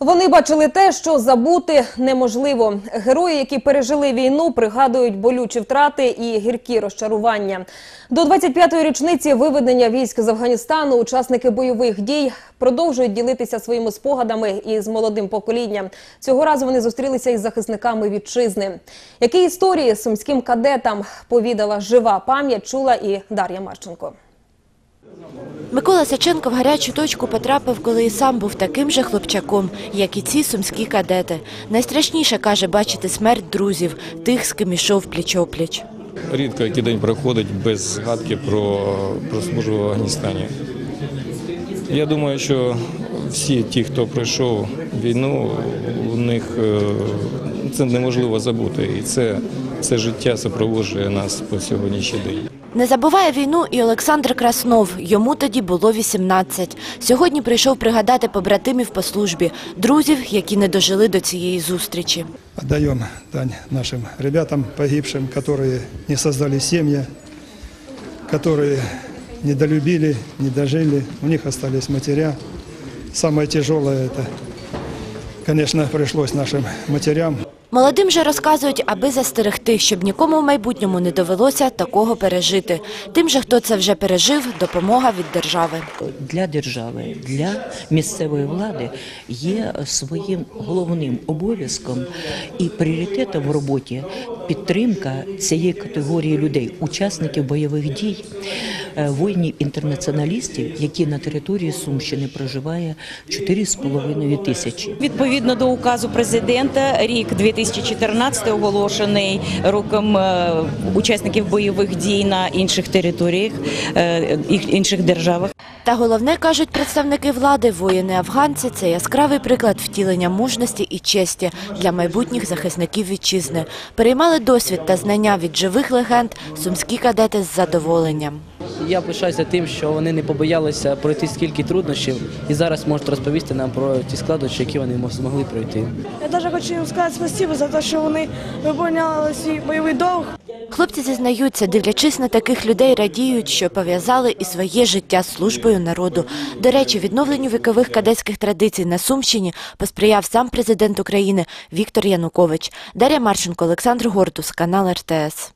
Вони бачили те, що забути неможливо. Герої, які пережили війну, пригадують болючі втрати і гіркі розчарування. До 25-ї річниці виведення військ з Афганістану учасники бойових дій продовжують ділитися своїми спогадами із молодим поколінням. Цього разу вони зустрілися із захисниками вітчизни. Які історії сумським кадетам повідала жива пам'ять, чула і Дар'я Марченко. Микола Саченко в гарячу точку потрапив, коли і сам був таким же хлопчаком, як і ці сумські кадети. Найстрашніше, каже, бачити смерть друзів, тих, з ким ішов пліч-опліч. Рідко який день проходить без згадки про, про службу в Афганістані. Я думаю, що всі ті, хто пройшов війну, у них е, це неможливо забути. І це, це життя супроводжує нас по сьогоднішній день. Не забуває війну і Олександр Краснов. Йому тоді було 18. Сьогодні прийшов пригадати побратимів по службі, друзів, які не дожили до цієї зустрічі. Отдаем дань нашим ребятам погибшим, которые не создали семьи, которые не долюбили, не дожили. У них остались матеря. Самое тяжелое это, конечно, пришлось нашим матерям. Молодим же розказують, аби застерегти, щоб нікому в майбутньому не довелося такого пережити. Тим же, хто це вже пережив, допомога від держави. для держави, для місцевої влади є своїм головним обов'язком і пріоритетом в роботі підтримка цієї категорії людей, учасників бойових дій, е, воїнів-інтернаціоналістів, які на території Сумщини проживає 4,5 тисячі. Відповідно до указу президента, рік 2014 оголошений роком е, учасників бойових дій на інших територіях, е, інших державах. Та головне, кажуть представники влади, воїни-афганці – це яскравий приклад втілення мужності і честі для майбутніх захисників вітчизни. Переймали досвід та знання від живих легенд сумські кадети з задоволенням. Я пишаюся тим, що вони не побоялися пройти скільки труднощів і зараз можуть розповісти нам про ті складнощі, які вони змогли пройти. Я даже хочу їм сказати спасибо за те, що вони виконували свій бойовий долг. Хлопці зізнаються, дивлячись на таких людей, радіють, що пов'язали і своє життя з службою народу. До речі, відновленню вікових кадетських традицій на Сумщині посприяв сам президент України Віктор Янукович. Дар'я Марченко, Олександр Гортус, канал РТС.